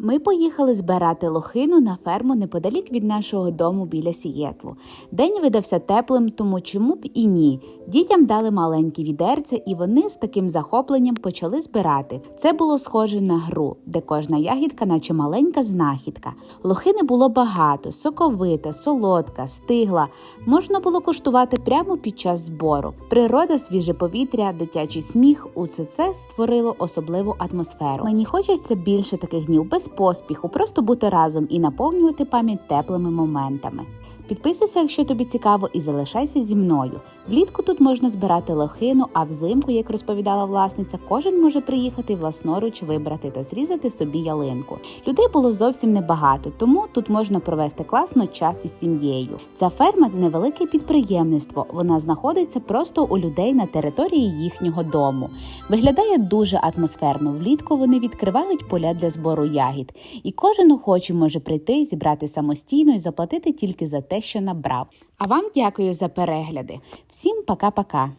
Ми поїхали збирати лохину на ферму неподалік від нашого дому біля Сієтлу. День видався теплим, тому чому б і ні. Дітям дали маленькі відерця, і вони з таким захопленням почали збирати. Це було схоже на гру, де кожна ягідка, наче маленька знахідка. Лохини було багато, соковита, солодка, стигла. Можна було куштувати прямо під час збору. Природа, свіже повітря, дитячий сміх усе це створило особливу атмосферу. Мені хочеться більше таких днів без поспіху, просто бути разом і наповнювати пам'ять теплими моментами. Підписуйся, якщо тобі цікаво, і залишайся зі мною. Влітку тут можна збирати лохину, а взимку, як розповідала власниця, кожен може приїхати власноруч вибрати та зрізати собі ялинку. Людей було зовсім небагато, тому тут можна провести класно час із сім'єю. Ця ферма невелике підприємництво. Вона знаходиться просто у людей на території їхнього дому. Виглядає дуже атмосферно. Влітку вони відкривають поля для збору ягід, і кожен охочий може прийти, зібрати самостійно і заплатити тільки за те, що набрав. А вам дякую за перегляди. Всім пока-пока.